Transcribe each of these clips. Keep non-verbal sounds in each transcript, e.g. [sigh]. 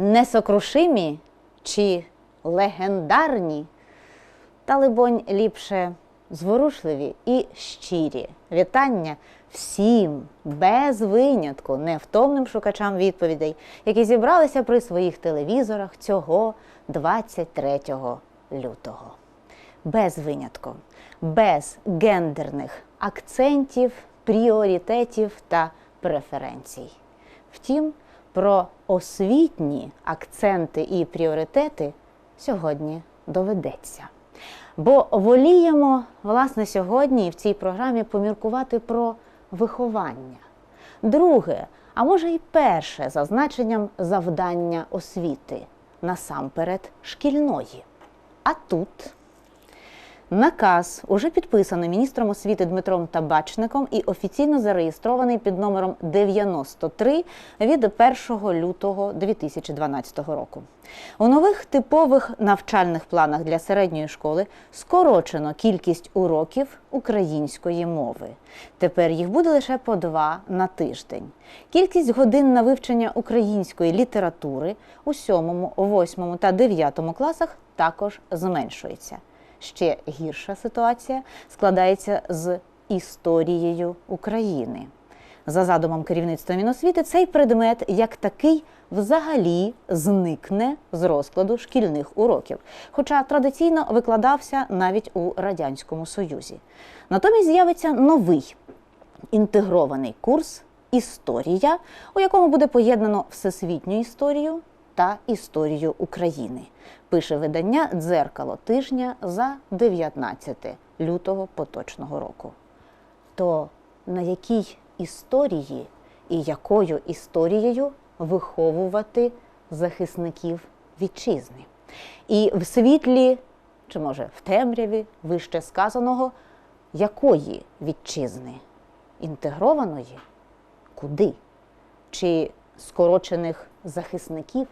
Несокрушимі чи легендарні, та, либонь, ліпше зворушливі і щирі. Вітання всім без винятку невтомним шукачам відповідей, які зібралися при своїх телевізорах цього 23 лютого. Без винятку, без гендерних акцентів, пріоритетів та преференцій. Втім, про освітні акценти і пріоритети сьогодні доведеться. Бо воліємо, власне, сьогодні в цій програмі поміркувати про виховання. Друге, а може і перше за значенням завдання освіти, насамперед шкільної. А тут Наказ уже підписаний міністром освіти Дмитром Табачником і офіційно зареєстрований під номером 93 від 1 лютого 2012 року. У нових типових навчальних планах для середньої школи скорочено кількість уроків української мови. Тепер їх буде лише по два на тиждень. Кількість годин на вивчення української літератури у 7, 8 та 9 класах також зменшується ще гірша ситуація складається з історією України. За задумом керівництва Міносвіти, цей предмет як такий взагалі зникне з розкладу шкільних уроків, хоча традиційно викладався навіть у Радянському Союзі. Натомість з'явиться новий інтегрований курс Історія, у якому буде поєднано всесвітню історію та історію України. Пише видання Дзеркало тижня за 19 лютого поточного року. То на якій історії і якою історією виховувати захисників вітчизни? І в світлі, чи може в темряві вище сказаного, якої вітчизни? Інтегрованої? Куди? Чи скорочених захисників?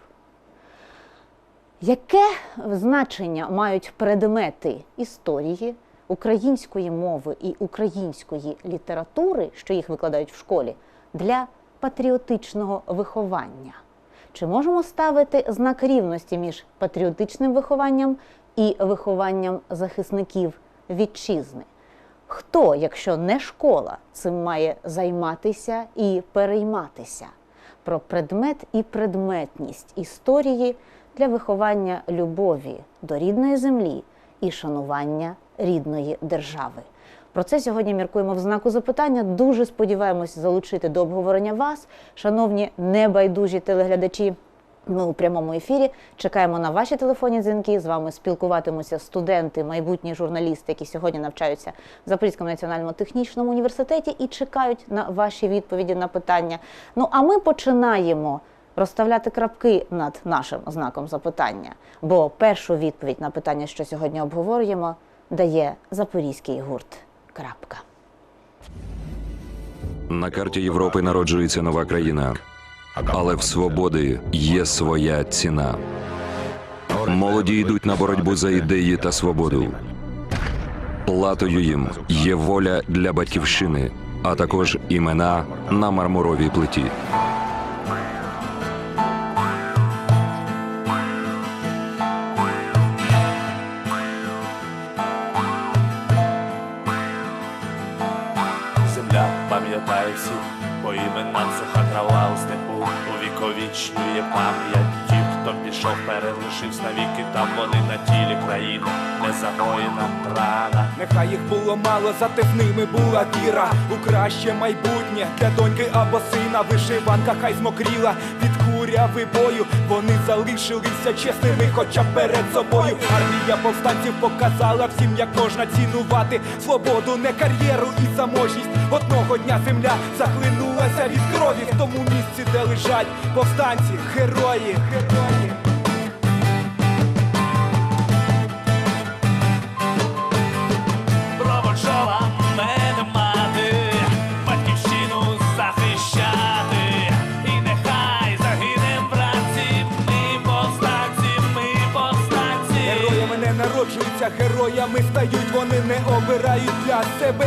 Яке значення мають предмети історії, української мови і української літератури, що їх викладають в школі, для патріотичного виховання? Чи можемо ставити знак рівності між патріотичним вихованням і вихованням захисників вітчизни? Хто, якщо не школа, цим має займатися і перейматися? Про предмет і предметність історії для виховання любові до рідної землі і шанування рідної держави. Про це сьогодні міркуємо в знаку запитання. Дуже сподіваємось залучити до обговорення вас, шановні небайдужі телеглядачі. Ми у прямому ефірі чекаємо на ваші телефонні дзвінки. З вами спілкуватимуться студенти, майбутні журналісти, які сьогодні навчаються в Запорізькому національному технічному університеті і чекають на ваші відповіді на питання. Ну а ми починаємо розставляти крапки над нашим знаком запитання. Бо першу відповідь на питання, що сьогодні обговорюємо, дає запорізький гурт. Крапка. На карті Європи народжується нова країна, але в свободи є своя ціна. Молоді йдуть на боротьбу за ідеї та свободу. Платою їм є воля для батьківщини, а також імена на мармуровій плиті. Земля пам'ятає всіх, по іменам суха трава у степу увіковічнює пам'ять хто пішов, перелишився навіки, там вони на тілі країни, не загоїна рана. Нехай їх було мало, зате в ними була віра у краще майбутнє для доньки або сина. Вишиванка хай змокріла від куряви бою. Вони залишилися чесними, хоча б перед собою. Армія повстанців показала всім, як можна цінувати свободу, не кар'єру і заможність. Одного дня земля захлинулася від крові в тому місці, де лежать повстанці, герої, герої. Народжуються героями, стають, вони не обирають для себе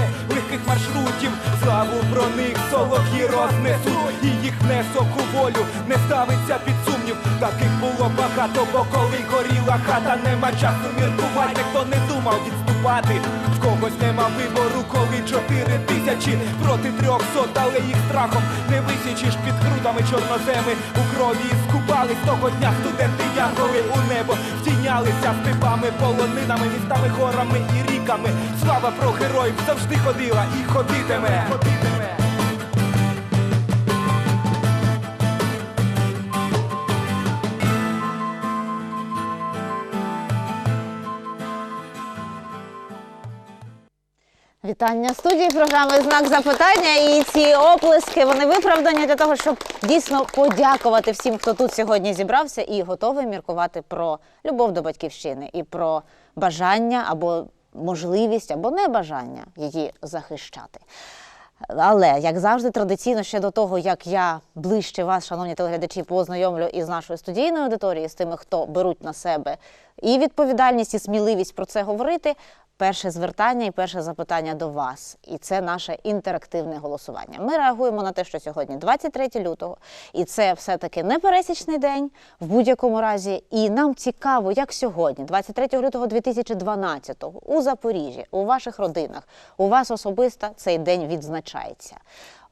легких маршрутів. Славу про них солов'ї рознесуть, і їх внесок у волю не ставиться під сумнів. Таких було багато, бо коли горіла хата, нема часу міркувати, ніхто не думав відступати. В когось нема вибору, коли чотири тисячі проти трьохсот, але їх страхом не висічиш під грудами чорноземи. У крові скупались того дня студенти янголи у небо здійнялися степами, полонинами, містами, горами і ріками. Слава про героїв завжди ходила і ходитиме. ходитиме. Вітання студії програми Знак запитання. І ці оплески вони виправдані для того, щоб дійсно подякувати всім, хто тут сьогодні зібрався і готовий міркувати про любов до батьківщини і про бажання або можливість, або небажання її захищати. Але як завжди, традиційно ще до того, як я ближче вас, шановні телеглядачі, познайомлю із нашою студійною аудиторією, з тими, хто беруть на себе і відповідальність, і сміливість про це говорити. Перше звертання і перше запитання до вас, і це наше інтерактивне голосування. Ми реагуємо на те, що сьогодні 23 лютого, і це все-таки не пересічний день в будь-якому разі. І нам цікаво, як сьогодні, 23 лютого 2012-го, у Запоріжжі, у ваших родинах, у вас особисто цей день відзначається.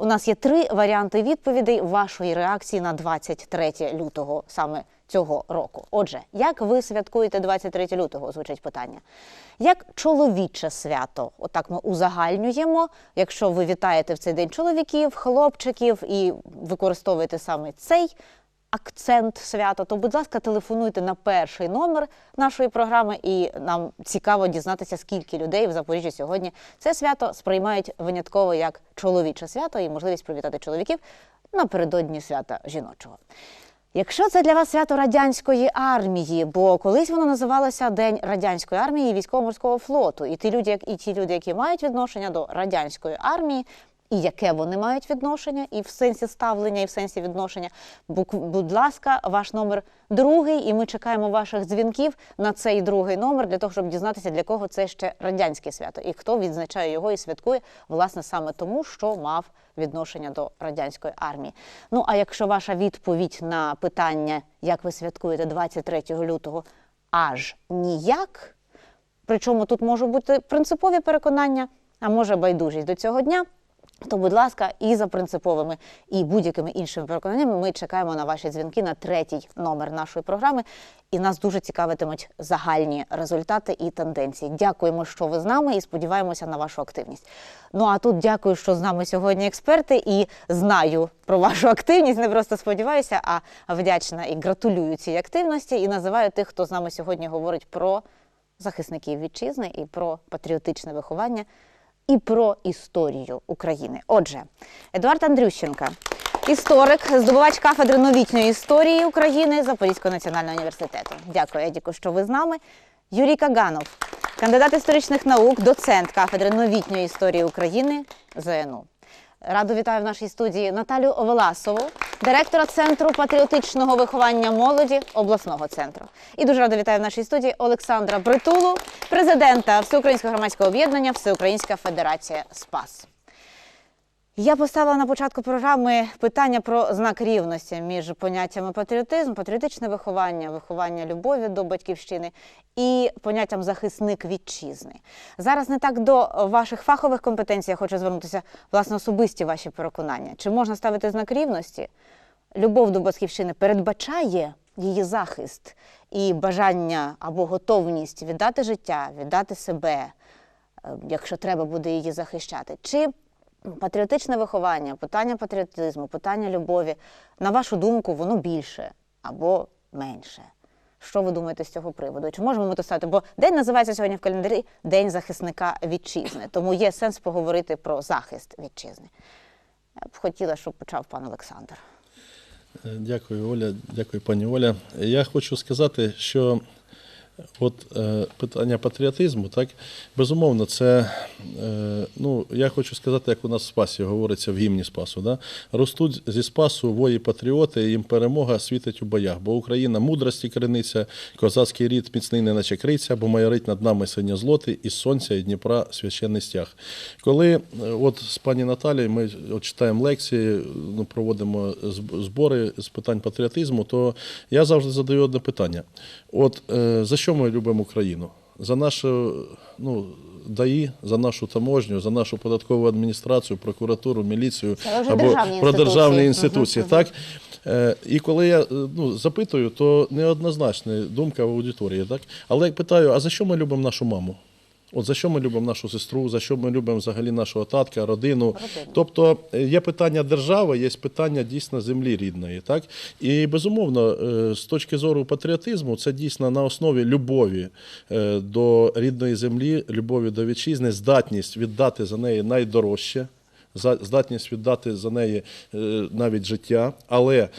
У нас є три варіанти відповідей вашої реакції на 23 лютого саме цього року. Отже, як ви святкуєте 23 лютого? Звучить питання. Як чоловіче свято, отак ми узагальнюємо. Якщо ви вітаєте в цей день чоловіків, хлопчиків і використовуєте саме цей акцент свято, то, будь ласка, телефонуйте на перший номер нашої програми, і нам цікаво дізнатися, скільки людей в Запоріжжі сьогодні це свято сприймають винятково як чоловіче свято і можливість привітати чоловіків напередодні свята жіночого. Якщо це для вас свято радянської армії, бо колись воно називалося День радянської армії і військово-морського флоту, і ті люди, і ті люди, які мають відношення до радянської армії, і яке вони мають відношення, і в сенсі ставлення, і в сенсі відношення. Будь ласка, ваш номер другий, і ми чекаємо ваших дзвінків на цей другий номер для того, щоб дізнатися, для кого це ще радянське свято, і хто відзначає його і святкує власне саме тому, що мав відношення до радянської армії. Ну а якщо ваша відповідь на питання, як ви святкуєте 23 лютого, аж ніяк, причому тут можуть бути принципові переконання, а може байдужість до цього дня. То, будь ласка, і за принциповими, і будь-якими іншими переконаннями ми чекаємо на ваші дзвінки на третій номер нашої програми. І нас дуже цікавитимуть загальні результати і тенденції. Дякуємо, що ви з нами, і сподіваємося на вашу активність. Ну а тут дякую, що з нами сьогодні експерти, і знаю про вашу активність. Не просто сподіваюся, а вдячна і гратулюю цій активності. І називаю тих, хто з нами сьогодні говорить про захисників вітчизни і про патріотичне виховання і про історію України. Отже, Едуард Андрющенка, історик, здобувач кафедри новітньої історії України Запорізького національного університету. Дякую, Едіку, що ви з нами. Юрій Каганов, кандидат історичних наук, доцент кафедри новітньої історії України ЗНУ. Радо вітаю в нашій студії Наталю Овеласову, директора Центру патріотичного виховання молоді обласного центру. І дуже радо вітаю в нашій студії Олександра Бритулу, президента Всеукраїнського громадського об'єднання Всеукраїнська Федерація СПАС. Я поставила на початку програми питання про знак рівності між поняттями патріотизм, патріотичне виховання, виховання любові до батьківщини і поняттям захисник вітчизни. Зараз не так до ваших фахових компетенцій я хочу звернутися власне особисті ваші переконання. Чи можна ставити знак рівності? Любов до батьківщини передбачає її захист і бажання або готовність віддати життя, віддати себе, е, якщо треба буде її захищати. Чи патріотичне виховання, питання патріотизму, питання любові, на вашу думку, воно більше або менше? Що ви думаєте з цього приводу? Чи можемо ми то ставити? Бо день називається сьогодні в календарі День захисника вітчизни, тому є сенс поговорити про захист вітчизни. Я б хотіла, щоб почав пан Олександр. Е, Дякую, Оля. Дякую, пані Оля. Я хочу сказати, що От е, питання патріотизму, так безумовно, це е, ну я хочу сказати, як у нас в Спасі говориться в гімні Спасу. Да? Ростуть зі Спасу вої патріоти, їм перемога світить у боях. Бо Україна мудрості криниця, козацький рід міцний не наче криця, бо майорить над нами синьо злоти, із сонця і Дніпра священний стяг. Коли е, от з пані Наталією ми от читаємо лекції, ну, проводимо збори з питань патріотизму, то я завжди задаю одне питання: от е, за що ми любимо Україну? За нашу ну, ДАІ, за нашу таможню, за нашу податкову адміністрацію, прокуратуру, міліцію або державні про державні інституції. інституції. Так? Е, І коли я е, ну, запитую, то неоднозначна думка в аудиторії. Так? Але я питаю, а за що ми любимо нашу маму? От за що ми любимо нашу сестру, за що ми любимо взагалі нашого татка, родину. Тобто е, є питання держави, є питання дійсно землі рідної. Так? І безумовно, е, з точки зору патріотизму, це дійсно на основі любові е, до рідної землі, любові до вітчизни, здатність віддати за неї найдорожче. Здатність віддати за неї навіть життя, але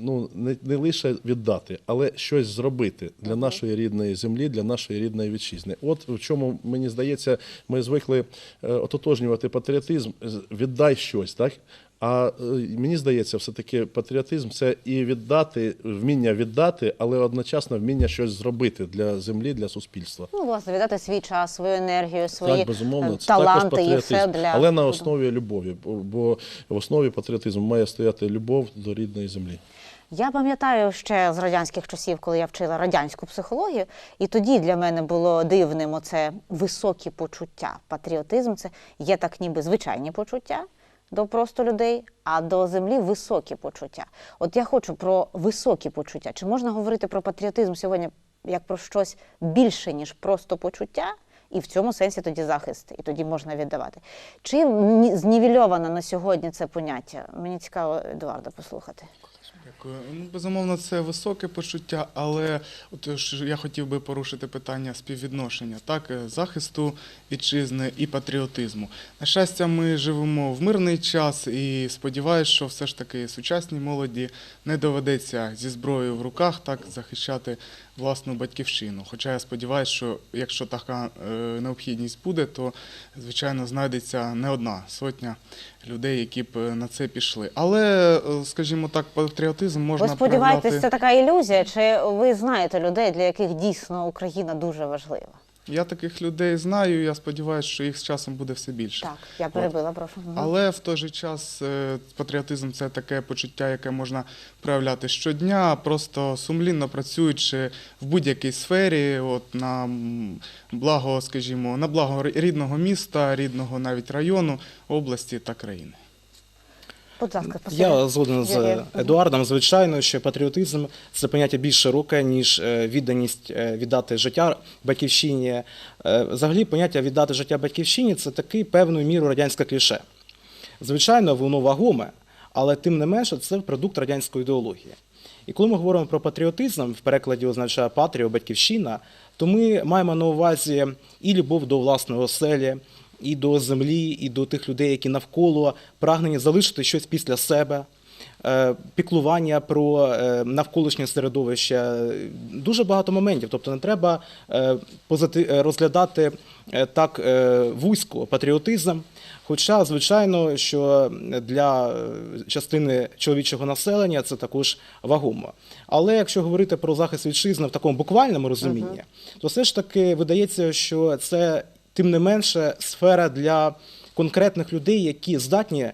ну не, не лише віддати, але щось зробити для нашої рідної землі, для нашої рідної вітчизни. От в чому мені здається, ми звикли е, ототожнювати патріотизм, віддай щось, так? А е, мені здається, все-таки патріотизм це і віддати, вміння віддати, але одночасно вміння щось зробити для землі, для суспільства. Ну, власне, віддати свій час, свою енергію, свої Так, безумовно, е, це також таланти і все для але на основі любові, бо- бо в основі патріотизму має стояти любов до рідної землі. Я пам'ятаю ще з радянських часів, коли я вчила радянську психологію, і тоді для мене було дивним оце високі почуття. Патріотизм це є так ніби звичайні почуття до просто людей, а до землі високі почуття. От я хочу про високі почуття. Чи можна говорити про патріотизм сьогодні як про щось більше, ніж просто почуття? І в цьому сенсі тоді захист, і тоді можна віддавати. Чи знівельовано на сьогодні це поняття? Мені цікаво Едуарда послухати. Ну, безумовно, це високе почуття, але от я хотів би порушити питання співвідношення так, е, захисту вітчизни і патріотизму. На щастя, ми живемо в мирний час і сподіваюся, що все ж таки сучасній молоді не доведеться зі зброєю в руках так захищати власну батьківщину. Хоча я сподіваюся, що якщо така е, необхідність буде, то звичайно знайдеться не одна сотня людей, які б е, на це пішли. Але, е, скажімо так, патріотизм можна Ви сподіваєтесь, проявляти- це така ілюзія? Чи ви знаєте людей, для яких дійсно Україна дуже важлива? Я таких людей знаю. Я сподіваюся, що їх з часом буде все більше. Так, я перебила, прошу. Але в той же час е, патріотизм це таке почуття, яке можна проявляти щодня, просто сумлінно працюючи в будь-якій сфері, от на благо, скажімо, на благо рідного міста, рідного навіть району, області та країни. Будь ласка. Я згоден з Едуардом. Звичайно, що патріотизм це поняття більш широке, ніж е, відданість е, віддати життя батьківщині. Е, Взагалі, поняття віддати життя батьківщині це такий певною мірою радянське кліше. Звичайно, воно вагоме, але тим не менше це продукт радянської ідеології. І коли ми говоримо про патріотизм, в перекладі означає патріо, батьківщина, то ми маємо на увазі і любов до власної оселі, і до землі, і до тих людей, які навколо прагнені залишити щось після себе. е, Піклування про е, навколишнє середовище, дуже багато моментів. Тобто не треба е, розглядати так вузько патріотизм. Хоча, звичайно, що для частини чоловічого населення це також вагомо. Але якщо говорити про захист вітчизни в такому буквальному розумінні, то все ж таки видається, що це тим не менше сфера для конкретних людей, які здатні,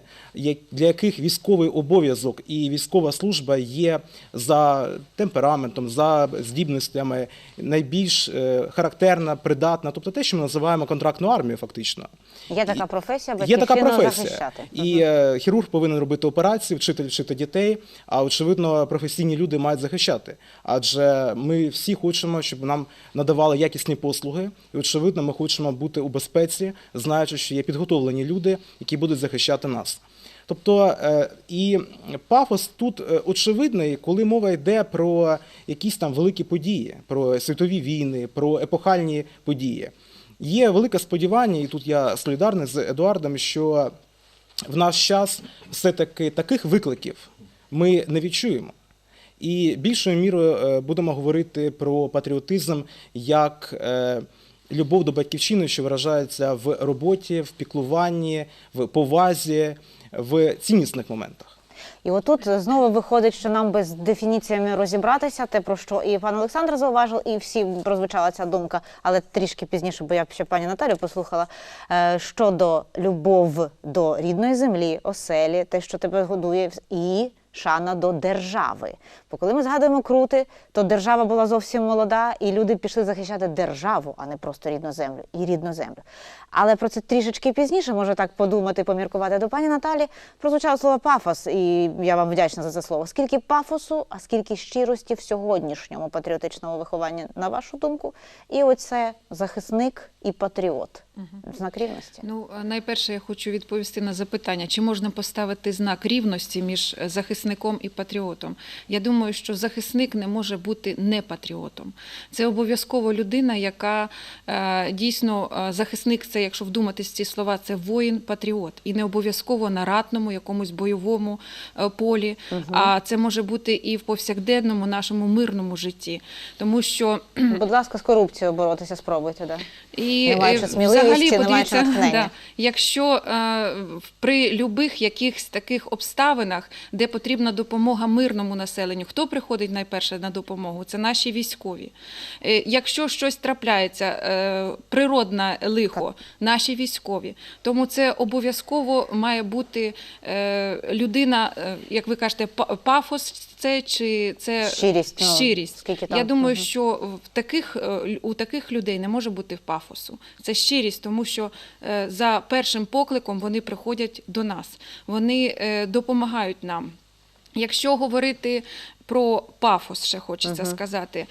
для яких військовий обов'язок і військова служба є за темпераментом, за здібностями найбільш е, характерна, придатна, тобто те, що ми називаємо контрактну армію, фактично. Є така професія, Є така професія. захищати. І е, хірург повинен робити операції, вчитель вчити дітей, а очевидно, професійні люди мають захищати. Адже ми всі хочемо, щоб нам надавали якісні послуги, і очевидно, ми хочемо бути у безпеці, знаючи, що є підготовлені люди, які будуть захищати нас. Тобто е, і пафос тут е, очевидний, коли мова йде про якісь там великі події, про світові війни, про епохальні події. Є велике сподівання, і тут я солідарний з Едуардом, що в наш час все-таки таких викликів ми не відчуємо. І більшою мірою е, будемо говорити про патріотизм як любов до батьківщини, що виражається в роботі, в піклуванні, в повазі, в ціннісних моментах. І отут знову виходить, що нам би з дефініціями розібратися, те про що і пан Олександр зауважив, і всі прозвучала ця думка, але трішки пізніше, бо я ще пані Наталю послухала е, щодо любов до рідної землі, оселі, те, що тебе годує, і шана до держави. Бо коли ми згадуємо крути, то держава була зовсім молода, і люди пішли захищати державу, а не просто рідну землю і рідну землю. Але про це трішечки пізніше, може так подумати, поміркувати до пані Наталі. Прозвучало слово пафос, і я вам вдячна за це слово. Скільки пафосу, а скільки щирості в сьогоднішньому патріотичному вихованні, на вашу думку? І оце захисник і патріот. Знак рівності. Ну, е, найперше, я хочу відповісти на запитання, чи можна поставити знак рівності між е, захисником і патріотом. Я думаю, що захисник не може бути не патріотом. Це обов'язково людина, яка е, дійсно е, захисник, це, якщо вдуматись ці слова, це воїн-патріот. І не обов'язково на ратному, якомусь бойовому е, полі, а це може бути і в повсякденному нашому мирному житті. Тому що [clears throat] Будь ласка, з корупцією боротися спробуйте. Да? і взагалі, подивіться, да, якщо при любих якихось таких обставинах, де потрібна допомога мирному населенню, хто приходить найперше на допомогу? Це наші військові. Е, якщо щось трапляється, е, природне лихо, наші військові. Тому це обов'язково має бути е, людина, як ви кажете, пафос це чи це Щирість, ну, щирість. скільки там? Я думаю, що в таких у таких людей не може бути пафосу. Це щирість, тому що за першим покликом вони приходять до нас, вони допомагають нам. Якщо говорити про пафос, ще хочеться сказати,